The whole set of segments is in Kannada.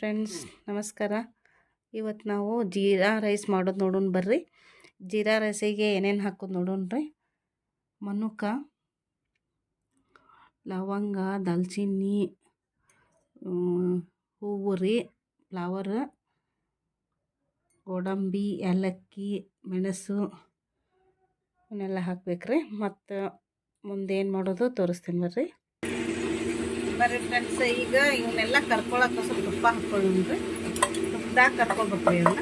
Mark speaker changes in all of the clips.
Speaker 1: ಫ್ರೆಂಡ್ಸ್, ನಮಸ್ಕಾರ. ಇವತ್ತು ನಾವು ಜೀರಾ ರೈಸ್ ಮಾಡೋದು ನೋಡೋಣ ಬರ್ರಿ. ಜೀರಾ ರೈಸಿಗೆ ಏನೇನು ಹಾಕೋದು ನೋಡೋಣ ರೀ. ಮನುಕ, ಲವಂಗ, ದಾಲ್ಚಿನ್ನಿ ಹೂವು ರೀ, ಫ್ಲವರ್, ಗೋಡಂಬಿ, ಏಲಕ್ಕಿ, ಮೆಣಸು, ಇವನ್ನೆಲ್ಲ ಹಾಕ್ಬೇಕ್ರಿ. ಮತ್ತು ಮುಂದೇನು ಮಾಡೋದು ತೋರಿಸ್ತೀನಿ ಬರ್ರಿ. ಬರ್ರಿ ಫ್ರೆಂಡ್ಸ್ ಈಗ ಇವನ್ನೆಲ್ಲ ಕರ್ಕೊಳಕ್ಕೆ ಸ್ವಲ್ಪ ತುಪ್ಪ ಹಾಕ್ಕೊಳ್ಳೋಣ್ರಿ ತುಪ್ಪದಾಗ ಕರ್ಕೊಬೇಕ್ರಿ ಇವನ್ನ.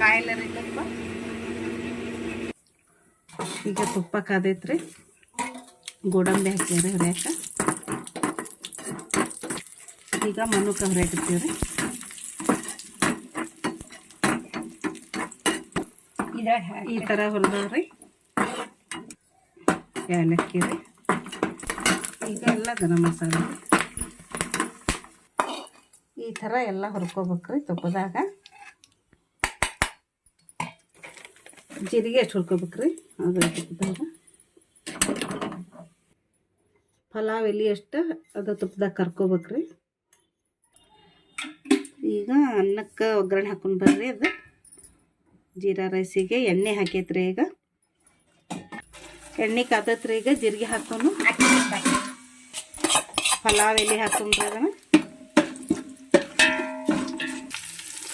Speaker 1: ಕಾಯಿಲೆ ರೀ ತುಪ್ಪ. ಈಗ ತುಪ್ಪ ಕಾದೈತ್ರಿ. ಗೋಡಂಬಿ ಹಾಕ್ಯಾರ ಹೊರ್ಯಾಕ. ಈಗ ಮನುಕ ಹೊರ್ಯಾಕತ್ತೀವ್ರಿ ಈ ಥರ ಹೊಲ್ದವ್ರಿ. ಏಲಕ್ಕಿ ರೀ ಈಗ ಎಲ್ಲ ಗರಂ ಮಸಾಲೆ. ಈ ಥರ ಎಲ್ಲ ಹುರ್ಕೋಬೇಕ್ರಿ ತುಪ್ಪದಾಗ. ಜೀರಿಗೆ ಎಷ್ಟು ಹುರ್ಕೋಬೇಕ್ರಿ ಅದು ತುಪ್ಪದಾಗ. ಪಲಾವ್ ಎಲ್ಲಿ ಎಷ್ಟು ಅದು ತುಪ್ಪದಾಗ ಕರ್ಕೋಬೇಕ್ರಿ. ಈಗ ಅನ್ನಕ್ಕೆ ಒಗ್ಗರಣೆ ಹಾಕೊಂಡು ಬರ್ರಿ ಅದು. ಜೀರಾ ರೈಸಿಗೆ ಎಣ್ಣೆ ಹಾಕೈತ್ರಿ ಈಗ. ಎಣ್ಣೆ ಕಾದತ್ರಿ ಈಗ, ಜೀರಿಗೆ ಹಾಕೊಂಡು ಪಲಾವ್ ಎಲೆ ಹಾಕೊಂಡ್ರಿ ಅದನ್ನು.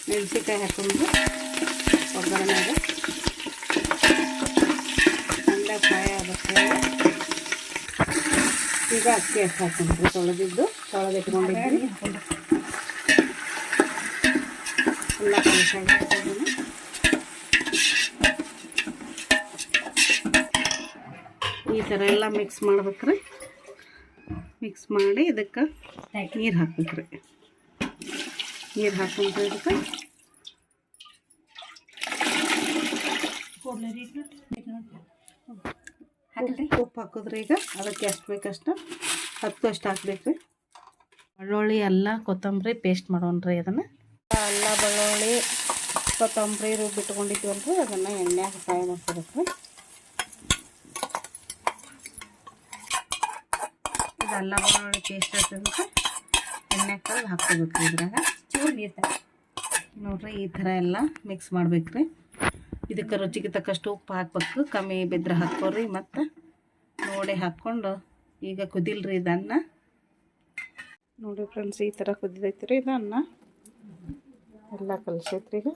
Speaker 1: ಮೆಣಸಿನ್ಕಾಯಿ ಹಾಕೊಂಡು ಒಗ್ಗರಣೆಗ. ಚಂದ ಫ್ರೈ ಆಗುತ್ತೆ ಈಗ ಅಕ್ಕಿ ಅಷ್ಟು ಹಾಕೊಂಡ್ರಿ ತೊಳೆದಿದ್ದು. ತೊಳೆದಿಟ್ಕೊಂಡಿದ್ವಿ. ಎಲ್ಲ ಕಲಸಾಗಿ ಈ ಥರ ಎಲ್ಲ ಮಿಕ್ಸ್ ಮಾಡ್ಬೇಕ್ರಿ. ಮಿಕ್ಸ್ ಮಾಡಿ ಇದಕ್ಕೆ ನೀರು ಹಾಕ್ಬೇಕ್ರಿ. ನೀರು ಹಾಕೊಂಡ್ರೆ ಇದಕ್ಕೆ ಉಪ್ಪು ಹಾಕಿದ್ರಿ ಈಗ. ಅದಕ್ಕೆ ಎಷ್ಟು ಬೇಕಷ್ಟು? ಹತ್ತು ಅಷ್ಟು ಹಾಕ್ಬೇಕ್ರಿ. ಬೆಳ್ಳುಳ್ಳಿ ಎಲ್ಲ ಕೊತ್ತಂಬರಿ ಪೇಸ್ಟ್ ಮಾಡೋಣ್ರಿ ಅದನ್ನು. ಅಲ್ಲ ಬೆಳ್ಳುಳ್ಳಿ ಕೊತ್ತಂಬರಿ ರುಬ್ಬಿಟ್ಕೊಂಡಿದ್ವಲ್ರಿ ಅದನ್ನು ಎಣ್ಣೆಗೆ ಫ್ರೈ ಮಾಡ್ಕೋಬೇಕ್ರಿ. ಅಲ್ಲ ಬೆಳ್ಳುಳ್ಳಿ ಪೇಸ್ಟ್ ಹಾಕಿದ್ಬಿಟ್ಟು ಎಣ್ಣೆ ಕಲ್ಲು ಹಾಕ್ಕೋಬೇಕು ಇದ್ರಾಗ. ಚೂರು ನೀರು ನೋಡ್ರಿ, ಈ ಥರ ಎಲ್ಲ ಮಿಕ್ಸ್ ಮಾಡ್ಬೇಕ್ರಿ. ಇದಕ್ಕೆ ರುಚಿಗೆ ತಕ್ಕಷ್ಟು ಉಪ್ಪು ಹಾಕ್ಬೇಕು. ಕಮ್ಮಿ ಬಿದ್ದರೆ ಹಾಕ್ಕೋರಿ ಮತ್ತು ನೋಡಿ ಹಾಕ್ಕೊಂಡು ಈಗ ಕುದಿಲ್ರಿ ಇದನ್ನು. ನೋಡಿ ಫ್ರೆಂಡ್ಸ್ ಈ ಥರ ಕುದಿದೈತಿ ರೀ ಇದು ಅನ್ನ ಎಲ್ಲ ಕಲಿಸೈತ್ರಿ ಈಗ.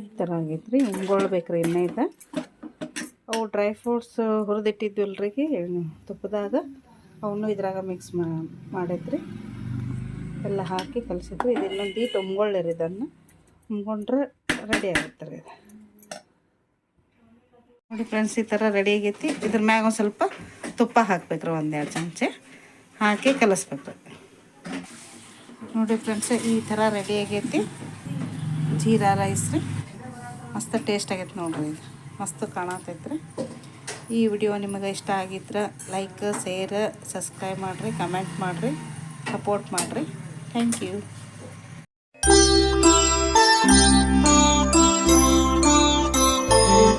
Speaker 1: ಈ ಥರ ಆಗೈತ್ರಿ. ಹಿಂಗೊಳ್ಬೇಕ್ರಿ ಎಣ್ಣೆ ಇದು. ಅವು ಡ್ರೈ ಫ್ರೂಟ್ಸ್ ಹುರಿದಿಟ್ಟಿದ್ವಲ್ರಿ ತುಪ್ಪದಾಗ. ಅವನು ಇದ್ರಾಗ ಮಿಕ್ಸ್ ಮಾಡಿದ್ರಿ. ಎಲ್ಲ ಹಾಕಿ ಕಲಿಸಿದ್ವಿ. ಇದು ಇನ್ನೊಂದು ಈಟ್ ಉಮ್ಗೊಳ್ಳಿರಿ ಇದನ್ನು. ಉಮ್ಗೊಂಡ್ರೆ ರೆಡಿ ಆಗುತ್ತೆ ರೀ ಇದು. ನೋಡಿ ಫ್ರೆಂಡ್ಸ್ ಈ ಥರ ರೆಡಿ ಆಗೈತಿ. ಇದ್ರ ಮ್ಯಾಗ ಒಂದು ಸ್ವಲ್ಪ ತುಪ್ಪ ಹಾಕ್ಬೇಕ್ರಿ, ಒಂದೆರಡು ಚಮಚೆ. ಹಾಕಿ ಕಲಿಸ್ಬೇಕು ನೋಡಿ ಫ್ರೆಂಡ್ಸ್ ಈ ಥರ ರೆಡಿ ಆಗೈತಿ. ಜೀರಾ ರೈಸ್ ರೀ. ಮಸ್ತ್ ಟೇಸ್ಟ್ ಆಗೈತೆ ನೋಡ್ರಿ ಇದು. ಮಸ್ತ್ ಕಾಣತೈತ್ರಿ. ಈ ವಿಡಿಯೋ ನಿಮಗೆ ಇಷ್ಟ ಆಗಿದ್ರೆ ಲೈಕ್ ಶೇರ್ ಸಬ್ಸ್ಕ್ರೈಬ್ ಮಾಡಿರಿ ಕಮೆಂಟ್ ಮಾಡಿರಿ ಸಪೋರ್ಟ್ ಮಾಡಿರಿ. Thank you